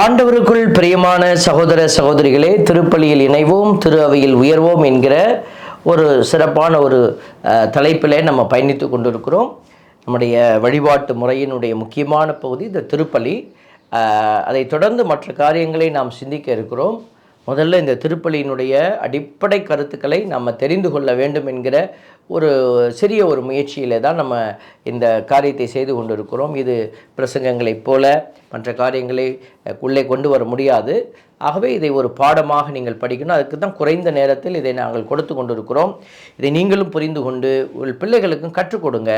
ஆண்டவருக்குள் பிரியமான சகோதர சகோதரிகளே திருப்பலியில் இணைவோம் திரு அவையில் உயர்வோம் என்கிற ஒரு சிறப்பான ஒரு தலைப்பில் தலைப்பிலே நம்ம பயணித்து கொண்டிருக்கிறோம். நம்முடைய வழிபாட்டு முறையினுடைய முக்கியமான பகுதி இந்த திருப்பலி. அதை அதைத் தொடர்ந்து மற்ற காரியங்களை நாம் சிந்திக்க இருக்கிறோம். முதல்ல இந்த திருப்பலியினுடைய அடிப்படை கருத்துக்களை நம்ம தெரிந்து கொள்ள வேண்டும் என்கிற ஒரு சிறிய ஒரு முயற்சியிலே தான் நம்ம இந்த காரியத்தை செய்து கொண்டிருக்கிறோம். இது பிரசங்கங்களைப் போல மற்ற காரியங்களை உள்ளே கொண்டு வர முடியாது. ஆகவே இதை ஒரு பாடமாக நீங்கள் படிக்கணும். அதுக்கு தான் குறைந்த நேரத்தில் இதை நாங்கள் கொடுத்து கொண்டிருக்கிறோம். இதை நீங்களும் புரிந்து கொண்டு உங்கள் பிள்ளைகளுக்கும் கற்றுக் கொடுங்க.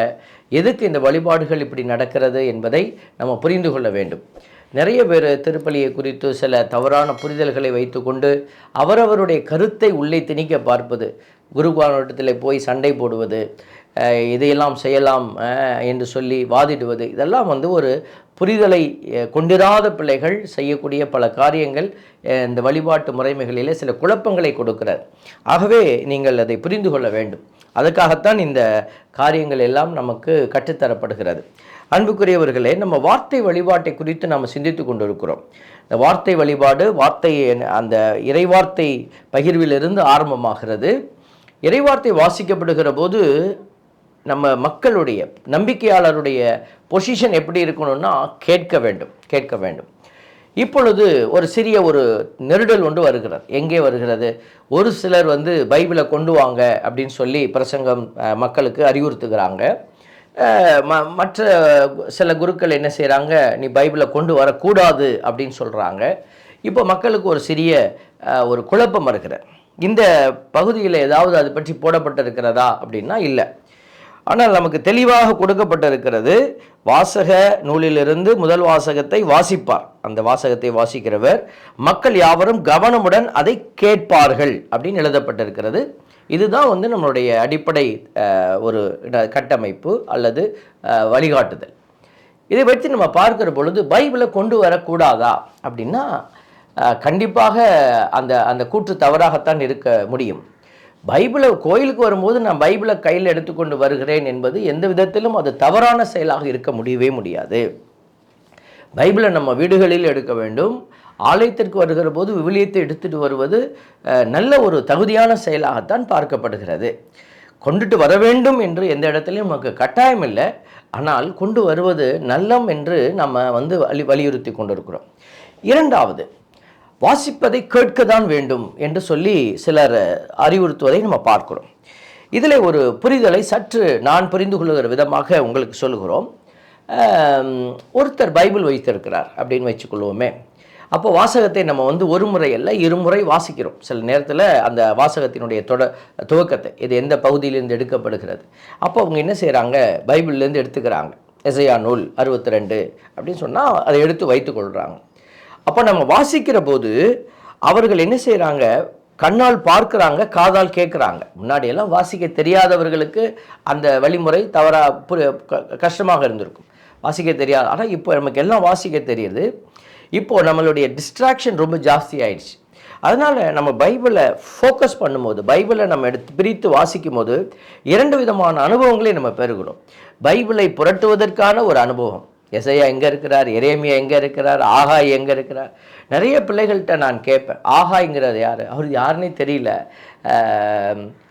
எதுக்கு இந்த வழிபாடுகள் இப்படி நடக்கிறது என்பதை நம்ம புரிந்து கொள்ள வேண்டும். நிறைய பேர் திருப்பலியை குறித்து சில தவறான புரிதல்களை வைத்துக்கொண்டு அவரவருடைய கருத்தை உள்ளே திணிக்க பார்ப்பது குருகுவானத்தில் போய் சண்டை போடுவது இதையெல்லாம் செய்யலாம் என்று சொல்லி வாதிடுவது இதெல்லாம் வந்து ஒரு புரிதலை கொண்டிராத பிள்ளைகள் செய்யக்கூடிய பல காரியங்கள் இந்த வழிபாட்டு முறைமைகளிலே சில குழப்பங்களை கொடுக்கிறார் ஆகவே நீங்கள் அதை புரிந்து கொள்ள வேண்டும். அதுக்காகத்தான் இந்த காரியங்கள் எல்லாம் நமக்கு கற்றுத்தரப்படுகிறது. அன்புக்குரியவர்களே நம்ம வார்த்தை வழிபாட்டை குறித்து நாம் சிந்தித்து கொண்டிருக்கிறோம். இந்த வார்த்தை வழிபாடு வார்த்தை அந்த இறைவார்த்தை பகிர்விலிருந்து ஆரம்பமாகிறது. இறைவார்த்தை வாசிக்கப்படுகிற போது நம்ம மக்களுடைய நம்பிக்கையாளருடைய பொசிஷன் எப்படி இருக்கணும்னா கேட்க வேண்டும் கேட்க வேண்டும். இப்பொழுது ஒரு சிறிய ஒரு நெருடல் ஒன்று வருகிறது. எங்கே வருகிறது? ஒரு சிலர் வந்து பைபிளை கொண்டு வாங்க அப்படின்னு சொல்லி பிரசங்கம் மக்களுக்கு அறிவுறுத்துகிறாங்க. மற்ற சில குருக்கள் என்ன செய்கிறாங்க நீ பைபிளை கொண்டு வரக்கூடாது அப்படின்னு சொல்கிறாங்க இப்போ மக்களுக்கு ஒரு சிறிய ஒரு குழப்பம் இருக்கிற இந்த பகுதியில் ஏதாவது அது பற்றி போடப்பட்டிருக்கிறதா அப்படின்னா இல்லை. ஆனால் நமக்கு தெளிவாக கொடுக்கப்பட்டிருக்கிறது வாசக நூலிலிருந்து முதல் வாசகத்தை வாசிப்பார். அந்த வாசகத்தை வாசிக்கிறவர் மக்கள் யாவரும் கவனமுடன் அதை கேட்பார்கள் அப்படின்னு எழுதப்பட்டிருக்கிறது. இதுதான் வந்து நம்மளுடைய அடிப்படை ஒரு கட்டமைப்பு அல்லது வழிகாட்டுதல். இதை வச்சு நம்ம பார்க்கிற பொழுது பைபிளை கொண்டு வரக்கூடாதா? அப்படின்னா கண்டிப்பாக அந்த அந்த கூற்று தவறாகத்தான் இருக்க முடியும். பைபிளை கோயிலுக்கு வரும்போது நான் பைபிளை கையில் எடுத்துக்கொண்டு வருகிறேன் என்பது எந்த விதத்திலும் அது தவறான செயலாக இருக்க முடியவே முடியாது. பைபிளை நம்ம வீடுகளில் எடுக்க வேண்டும். ஆலயத்திற்கு வருகிற போது விவிலியத்தை எடுத்துட்டு வருவது நல்ல ஒரு தகுதியான செயலாகத்தான் பார்க்கப்படுகிறது. கொண்டுட்டு வர வேண்டும் என்று எந்த இடத்துலையும் நமக்கு கட்டாயம் இல்லை. ஆனால் கொண்டு வருவது நல்லம் என்று நம்ம வந்து வலி வலியுறுத்தி கொண்டிருக்கிறோம். இரண்டாவது வாசிப்பதை கேட்க தான் வேண்டும் என்று சொல்லி சிலர் அறிவுறுத்துவதை நம்ம பார்க்கிறோம். இதில் ஒரு புரிதலை சற்று நான் புரிந்து கொள்ளுகிற விதமாக உங்களுக்கு சொல்லுகிறோம். ஒருத்தர் பைபிள் வைத்திருக்கிறார் அப்படின்னு வச்சுக்கொள்வோமே. அப்போ வாசகத்தை நம்ம வந்து ஒரு முறை அல்ல இருமுறை வாசிக்கிறோம். சில நேரத்தில் அந்த வாசகத்தினுடைய தொட துவக்கத்தை இது எந்த பகுதியிலேருந்து எடுக்கப்படுகிறது. அப்போ அவங்க என்ன செய்கிறாங்க பைபிள்லேருந்து எடுத்துக்கிறாங்க. எசையா நூல் அறுபத்தி ரெண்டு அப்படின்னு சொன்னால் அதை எடுத்து வைத்துக்கொள்கிறாங்க அப்போ நம்ம வாசிக்கிற போது அவர்கள் என்ன செய்கிறாங்க கண்ணால் பார்க்குறாங்க காதால் கேட்குறாங்க. முன்னாடியெல்லாம் வாசிக்க தெரியாதவர்களுக்கு அந்த வழிமுறை தவறாக க- கஷ்டமாக இருந்திருக்கும். வாசிக்க தெரியாது. ஆனால் இப்போ நமக்கு எல்லாம் வாசிக்க தெரியுது. இப்போது நம்மளுடைய டிஸ்ட்ராக்ஷன் ரொம்ப ஜாஸ்தி ஆயிடுச்சு. அதனால் நம்ம பைபிளை ஃபோக்கஸ் பண்ணும்போது பைபிளை நம்ம எடுத்து பிரித்து வாசிக்கும் போது இரண்டு விதமான அனுபவங்களை நம்ம பெறுகிறோம் பைபிளை புரட்டுவதற்கான ஒரு அனுபவம். எசையா எங்கே இருக்கிறார்? எரேமியா எங்கே இருக்கிறார்? ஆகாய் எங்கே இருக்கிறார்? நிறைய பிள்ளைகள்கிட்ட நான் கேட்பேன். ஆகாய்ங்கிறது யார்? அவர் யாருன்னே தெரியல.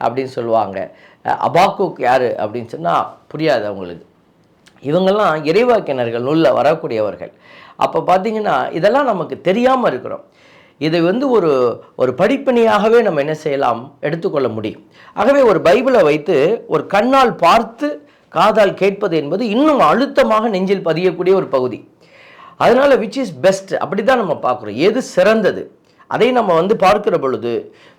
அப்படின்னு சொல்லுவாங்க. அபாக்குக் யார்? அப்படின்னு சொன்னால் புரியாது அவங்களுக்கு. இவங்கெல்லாம் இறைவாக்கினர்கள் நூலில் வரக்கூடியவர்கள். அப்போ பார்த்தீங்கன்னா இதெல்லாம் நமக்கு தெரியாமல் இருக்கிறோம். இதை வந்து ஒரு ஒரு படிப்பினையாகவே நம்ம என்ன செய்யலாம்? எடுத்துக்கொள்ள முடியும். ஆகவே ஒரு பைபிளை வைத்து ஒரு கண்ணால் பார்த்து காதால் கேட்பது என்பது இன்னும் அழுத்தமாக நெஞ்சில் பதியக்கூடிய ஒரு பகுதி. அதனால விச் இஸ் பெஸ்ட் அப்படி தான் நம்ம பார்க்குறோம். எது சிறந்தது? அதை நம்ம வந்து பார்க்கிற பொழுது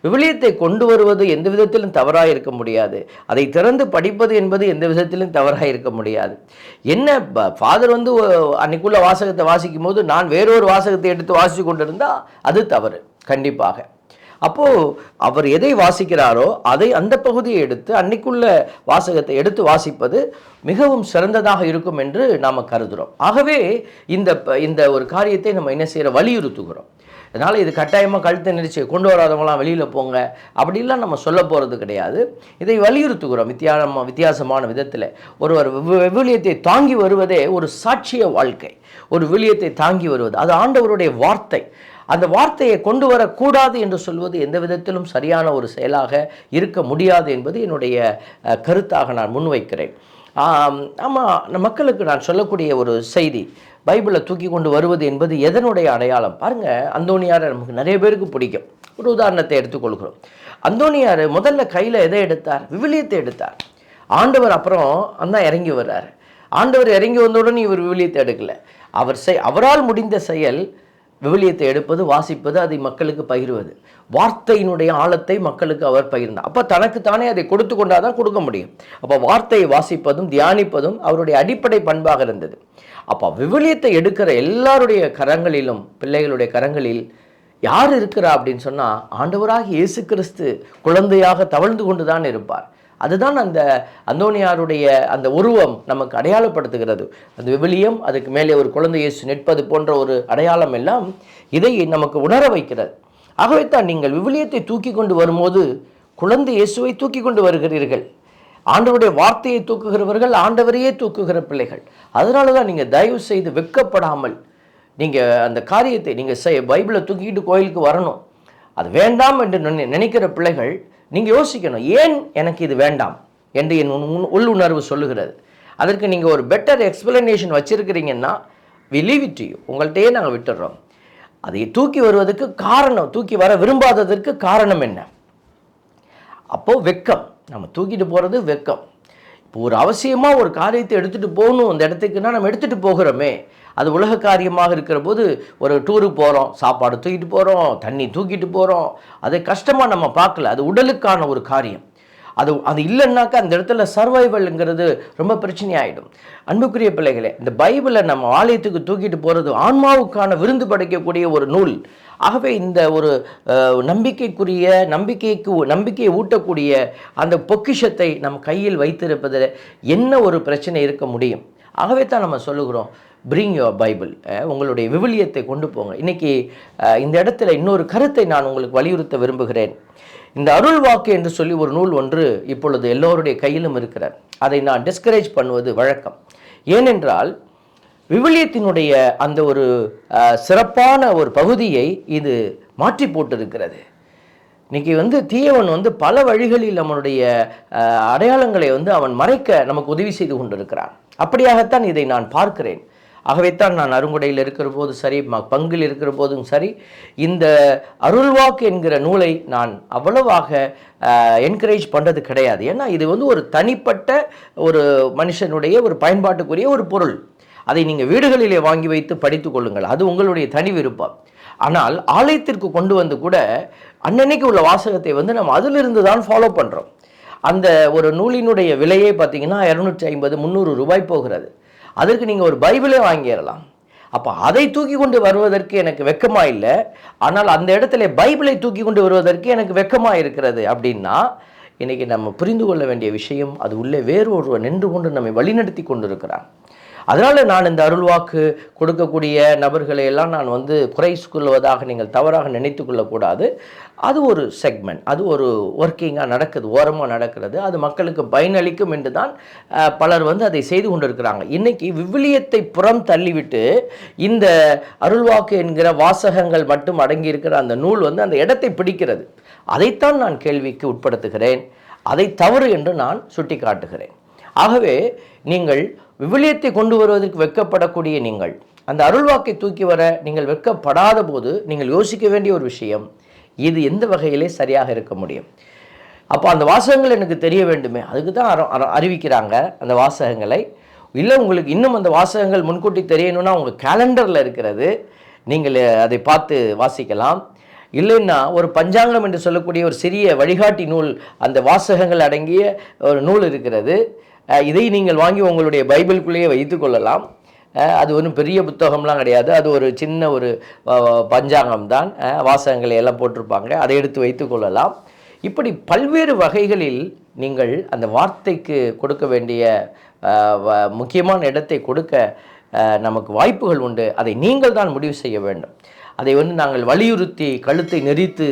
விவிலியத்தை கொண்டு வருவது எந்த விதத்திலும் தவறாக இருக்க முடியாது. அதை திறந்து படிப்பது என்பது எந்த விதத்திலும் தவறாக இருக்க முடியாது. என்ன ஃபாதர் வந்து அன்னைக்குள்ள வாசகத்தை வாசிக்கும் போது நான் வேறொரு வாசகத்தை எடுத்து வாசித்து கொண்டிருந்தால் அது தவறு கண்டிப்பாக. அப்போது அவர் எதை வாசிக்கிறாரோ அதை அந்த பகுதியை எடுத்து அன்னைக்குள்ள வாசகத்தை எடுத்து வாசிப்பது மிகவும் சிறந்ததாக இருக்கும் என்று நாம் கருதுகிறோம் ஆகவே இந்த இந்த ஒரு காரியத்தை நம்ம என்ன செய்கிற வலியுறுத்துகிறோம். அதனால் இது கட்டாயமாக கழுத்தை நெரிச்சு கொண்டு வராதவங்களாம் வெளியில் போங்க. அப்படிலாம் நம்ம சொல்ல போகிறது கிடையாது. இதை வலியுறுத்துகிறோம் வித்தியாசமாக வித்தியாசமான விதத்தில். ஒருவர் விவிலியத்தை தாங்கி வருவதே ஒரு சாட்சிய வாழ்க்கை. ஒரு விவிலியத்தை தாங்கி வருவது. அது ஆண்டவருடைய வார்த்தை. அந்த வார்த்தையை கொண்டு வரக்கூடாது என்று சொல்வது எந்த விதத்திலும் சரியான ஒரு செயலாக இருக்க முடியாது என்பது என்னுடைய கருத்தாக நான் முன்வைக்கிறேன். ஆமாம் மக்களுக்கு நான் சொல்லக்கூடிய ஒரு செய்தி. பைபிளை தூக்கி கொண்டு வருவது என்பது எதனுடைய அடையாளம்? பாருங்கள் அந்தோணியாரை நமக்கு நிறைய பேருக்கு பிடிக்கும். ஒரு உதாரணத்தை எடுத்துக்கொள்கிறோம். அந்தோணியார் முதல்ல கையில் எதை எடுத்தார்? விவிலியத்தை எடுத்தார். ஆண்டவர் அப்புறம் அந்த இறங்கி வர்றார். ஆண்டவர் இறங்கி வந்தவுடன் இவர் விவிலியத்தை எடுக்கல. அவர் செய் அவரால் முடிந்த செயல் விவிலியத்தை எடுப்பது வாசிப்பது அதை மக்களுக்கு பகிர்வது. வார்த்தையினுடைய ஆழத்தை மக்களுக்கு அவர் பகிர்ந்தார். அப்போ தனக்குத்தானே அதை கொடுத்து கொண்டாதான் கொடுக்க முடியும். அப்போ வார்த்தையை வாசிப்பதும் தியானிப்பதும் அவருடைய அடிப்படை பண்பாக இருந்தது. அப்போ விவிலியத்தை எடுக்கிற எல்லாருடைய கரங்களிலும் பிள்ளைகளுடைய கரங்களில் யார் இருக்கிறா அப்படின்னு சொன்னால் ஆண்டவராக இயேசு கிறிஸ்து குழந்தையாக தவழ்ந்து கொண்டு தான் இருப்பார். அதுதான் அந்த அந்தோனியாருடைய அந்த உருவம் நமக்கு அடையாளப்படுத்துகிறது. அந்த விவிலியம் அதுக்கு மேலே ஒரு குழந்தையை நிற்பது போன்ற ஒரு அடையாளம் எல்லாம் இதை நமக்கு உணர வைக்கிறது. ஆகவே தான் நீங்கள் விவிலியத்தை தூக்கி கொண்டு வரும்போது குழந்தை இயேசுவை தூக்கி கொண்டு வருகிறீர்கள். ஆண்டவருடைய வார்த்தையை தூக்குகிறவர்கள் ஆண்டவரையே தூக்குகிற பிள்ளைகள். அதனால தான் நீங்கள் தயவு செய்து வெக்கப்படாமல் நீங்கள் அந்த காரியத்தை நீங்கள் செய் பைபிளை தூக்கிட்டு கோயிலுக்கு வரணும். அது வேண்டாம் என்று நினை- நினைக்கிற பிள்ளைகள் நீங்கள் யோசிக்கணும் ஏன் எனக்கு இது வேண்டாம்? என்று என் உன் உன் உள்ளுணர்வு சொல்லுகிறது. அதற்கு நீங்கள் ஒரு பெட்டர் எக்ஸ்பிளனேஷன் வச்சுருக்கிறீங்கன்னா வி லீவ் இட் யூ உங்கள்கிட்டயே நாங்கள் விட்டுடுறோம் அதை தூக்கி வருவதற்கு காரணம் தூக்கி வர விரும்பாததற்கு காரணம் என்ன? அப்போது வெக்கம். நம்ம தூக்கிட்டு போகிறது வெக்கம். இப்போ ஒரு அவசியமாக ஒரு காரியத்தை எடுத்துகிட்டு போகணும் அந்த இடத்துக்குன்னா நம்ம எடுத்துகிட்டு போகிறோமே. அது உலக காரியமாக இருக்கிற போது ஒரு டூருக்கு போகிறோம் சாப்பாடு தூக்கிட்டு போகிறோம் தண்ணி தூக்கிட்டு போகிறோம் அதை கஷ்டமாக நம்ம பார்க்கல. அது உடலுக்கான ஒரு காரியம். அது அது இல்லைன்னாக்கா அந்த இடத்துல சர்வைவல்ங்கிறது ரொம்ப பிரச்சனையாயிடும். அன்புக்குரிய பிள்ளைகளே இந்த பைபிளை நம்ம ஆலயத்துக்கு தூக்கிட்டு போகிறது ஆன்மாவுக்கான விருந்து படைக்கக்கூடிய ஒரு நூல். ஆகவே இந்த ஒரு நம்பிக்கைக்குரிய நம்பிக்கைக்கு நம்பிக்கையை ஊட்டக்கூடிய அந்த பொக்கிஷத்தை நம் கையில் வைத்திருப்பதில் என்ன ஒரு பிரச்சனை இருக்க முடியும்? ஆகவே தான் நம்ம சொல்லுகிறோம் பிரிங் யுவர் பைபிள் உங்களுடைய விவிலியத்தை கொண்டு போங்க. இன்னைக்கு இந்த இடத்துல இன்னொரு கருத்தை நான் உங்களுக்கு வலியுறுத்த விரும்புகிறேன். இந்த அருள் வாக்கு என்று சொல்லி ஒரு நூல் ஒன்று இப்பொழுது எல்லோருடைய கையிலும் இருக்கிறார் அதை நான் டிஸ்கரேஜ் பண்ணுவது வழக்கம். ஏனென்றால் விவிலியத்தினுடைய அந்த ஒரு சிறப்பான ஒரு பகுதியை இது மாற்றி போட்டிருக்கிறது. இன்றைக்கி வந்து தீயவன் வந்து பல வழிகளில் நம்மளுடைய அடையாளங்களை வந்து அவன் மறைக்க நமக்கு உதவி செய்து கொண்டிருக்கிறான். அப்படியாகத்தான் இதை நான் பார்க்கிறேன். ஆகவேத்தான் நான் அருங்குடையில் இருக்கிற போது சரி ம- பங்கில் இருக்கிற போதும் சரி இந்த அருள்வாக்கு என்கிற நூலை நான் அவ்வளவாக என்கரேஜ் பண்ணுறது கிடையாது. ஏன்னா இது வந்து ஒரு தனிப்பட்ட ஒரு மனுஷனுடைய ஒரு பயன்பாட்டுக்குரிய ஒரு பொருள். அதை நீங்கள் வீடுகளிலே வாங்கி வைத்து படித்து கொள்ளுங்கள். அது உங்களுடைய தனி விருப்பம். ஆனால் ஆலயத்திற்கு கொண்டு வந்து கூட அன்னன்னைக்கு உள்ள வாசகத்தை வந்து நம்ம அதிலிருந்து தான் ஃபாலோ பண்ணுறோம் அந்த ஒரு நூலினுடைய விலையே பார்த்தீங்கன்னா இரநூற்றி ஐம்பது முந்நூறு ரூபாய் போகிறது. அதற்கு நீங்கள் ஒரு பைபிளே வாங்கிடலாம். அப்போ அதை தூக்கி கொண்டு வருவதற்கு எனக்கு வெக்கமா இல்லை. ஆனால் அந்த இடத்துல பைபிளை தூக்கி கொண்டு வருவதற்கு எனக்கு வெக்கமா இருக்கிறது அப்படின்னா இன்னைக்கு நம்ம புரிந்து கொள்ள வேண்டிய விஷயம் அது உள்ளே வேறு ஒருவர் நின்று கொண்டு நம்மை வழிநடத்தி கொண்டிருக்கிறான் அதனால் நான் இந்த அருள்வாக்கு கொடுக்கக்கூடிய நபர்களை எல்லாம் நான் வந்து குறை கொள்வதாக நீங்கள் தவறாக நினைத்து கொள்ளக்கூடாது. அது ஒரு செக்மெண்ட் அது ஒரு ஒர்க்கிங்காக நடக்குது ஓரமாக நடக்கிறது. அது மக்களுக்கு பயனளிக்கும் என்று தான் பலர் வந்து அதை செய்து கொண்டிருக்கிறாங்க. இன்றைக்கி விவிலியத்தை புறம் தள்ளிவிட்டு இந்த அருள்வாக்கு என்கிற வாசகங்கள் மட்டும் அடங்கியிருக்கிற அந்த நூல் வந்து அந்த இடத்தை பிடிக்கிறது. அதைத்தான் நான் கேள்விக்கு உட்படுத்துகிறேன். அதை தவறு என்று நான் சுட்டி காட்டுகிறேன் ஆகவே நீங்கள் விவிலியத்தை கொண்டு வருவதற்கு வெட்கப்படக்கூடிய நீங்கள். அந்த அருள்வாக்கை தூக்கி வர நீங்கள் வெட்கப்படாத போது நீங்கள் யோசிக்க வேண்டிய ஒரு விஷயம் இது எந்த வகையிலே சரியாக இருக்க முடியும்? அப்போ அந்த வாசகங்கள் எனக்கு தெரிய வேண்டுமே. அதுக்கு தான் அற- அற- அறிவிக்கிறாங்க அந்த வாசகங்களை. இல்லை உங்களுக்கு இன்னும் அந்த வாசகங்கள் முன்கூட்டி தெரியணும்னா உங்கள் கேலண்டரில் இருக்கிறது. நீங்கள் அதை பார்த்து வாசிக்கலாம். இல்லைன்னா ஒரு பஞ்சாங்கம் என்று சொல்லக்கூடிய ஒரு சிறிய வழிகாட்டி நூல் அந்த வாசகங்கள் அடங்கிய ஒரு நூல் இருக்கிறது. இதை நீங்கள் வாங்கி உங்களுடைய பைபிள்குள்ளேயே வைத்து கொள்ளலாம். அது ஒன்றும் பெரிய புத்தகம்லாம் கிடையாது. அது ஒரு சின்ன ஒரு பஞ்சாங்கம் தான் வாசகங்களை எல்லாம் போட்டிருப்பாங்க. அதை எடுத்து வைத்து கொள்ளலாம். இப்படி பல்வேறு வகைகளில் நீங்கள் அந்த வார்த்தைக்கு கொடுக்க வேண்டிய வ- முக்கியமான இடத்தை கொடுக்க நமக்கு வாய்ப்புகள் உண்டு. அதை நீங்கள் தான் முடிவு செய்ய வேண்டும். அதை வந்து நாங்கள் வலியுறுத்தி கழுத்தை நெறித்து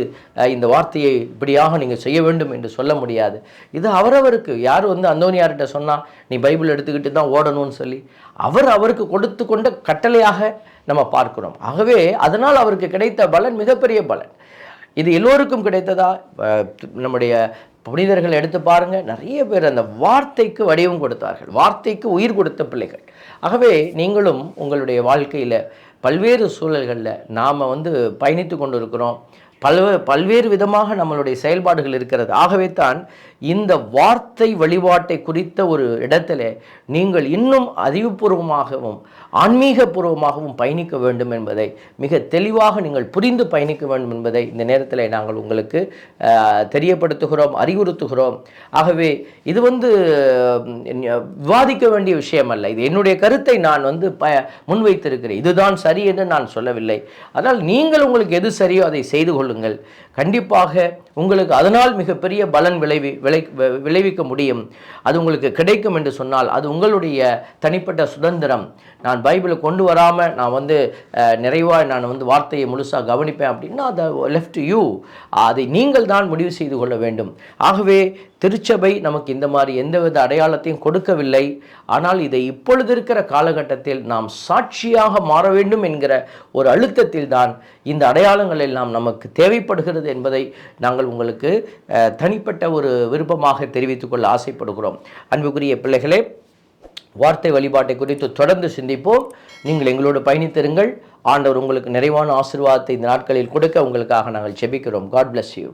இந்த வார்த்தையை இப்படியாக நீங்கள் செய்ய வேண்டும் என்று சொல்ல முடியாது. இது அவரவருக்கு. யார் வந்து அந்தோனியார்கிட்ட சொன்னால் நீ பைபிள் எடுத்துக்கிட்டு தான் ஓடணும்னு சொல்லி அவர் அவருக்கு கொடுத்து கொண்ட கட்டளையாக நம்ம பார்க்கிறோம். ஆகவே அதனால் அவருக்கு கிடைத்த பலன் மிகப்பெரிய பலன். இது எல்லோருக்கும் கிடைத்ததா? நம்முடைய புனிதர்கள் எடுத்து பாருங்கள் நிறைய பேர் அந்த வார்த்தைக்கு வடிவம் கொடுத்தார்கள். வார்த்தைக்கு உயிர் கொடுத்த பிள்ளைகள். ஆகவே நீங்களும் உங்களுடைய வாழ்க்கையில் பல்வேறு சூழல்களில் நாம் வந்து பயணித்து கொண்டு இருக்கிறோம் பல்வே பல்வேறு விதமாக நம்மளுடைய செயல்பாடுகள் இருக்கிறது. ஆகவே தான் இந்த வார்த்தை வழிபாட்டை குறித்த ஒரு இடத்துல நீங்கள் இன்னும் அறிவுபூர்வமாகவும் ஆன்மீகபூர்வமாகவும் பயணிக்க வேண்டும் என்பதை மிக தெளிவாக நீங்கள் புரிந்து பயணிக்க வேண்டும் என்பதை இந்த நேரத்தில் நாங்கள் உங்களுக்கு தெரியப்படுத்துகிறோம் அறிவுறுத்துகிறோம். ஆகவே இது வந்து விவாதிக்க வேண்டிய விஷயம் அல்ல இது என்னுடைய கருத்தை நான் வந்து ப முன்வைத்திருக்கிறேன். இதுதான் சரி என்று நான் சொல்லவில்லை. அதனால் நீங்கள் உங்களுக்கு எது சரியோ அதை செய்து கொள்ளுங்கள். கண்டிப்பாக உங்களுக்கு அதனால் மிகப்பெரிய பலன் விளைவி விளை விளைவிக்க முடியும். அது உங்களுக்கு கிடைக்கும் என்று சொன்னால் அது உங்களுடைய தனிப்பட்ட சுதந்திரம். நான் பைபிளை கொண்டு வராமல் நான் வந்து நிறைவாக நான் வந்து வார்த்தையை முழுசாக கவனிப்பேன் அப்படின்னா அதை லெஃப்ட் யூ அதை நீங்கள் தான் முடிவு செய்து கொள்ள வேண்டும். ஆகவே திருச்சபை நமக்கு இந்த மாதிரி எந்தவித அடையாளத்தையும் கொடுக்கவில்லை. ஆனால் இதை இப்பொழுது இருக்கிற காலகட்டத்தில் நாம் சாட்சியாக மாற வேண்டும் என்கிற ஒரு அழுத்தத்தில் தான் இந்த அடையாளங்கள் எல்லாம் நமக்கு தேவைப்படுகிறது என்பதை நாங்கள் உங்களுக்கு தனிப்பட்ட ஒரு விருப்பமாக தெரிவித்துக்கொள்ள ஆசைப்படுகிறோம். அன்புக்குரிய பிள்ளைகளே வார்த்தை வழிபாட்டை குறித்து தொடர்ந்து சிந்திப்போம். நீங்கள் எங்களோடு பயணித்திருங்கள். ஆண்டவர் உங்களுக்கு நிறைவான ஆசீர்வாதத்தை இந்த நாட்களில் கொடுக்க உங்களுக்காக நாங்கள் செபிக்கிறோம் காட் பிளஸ் யூ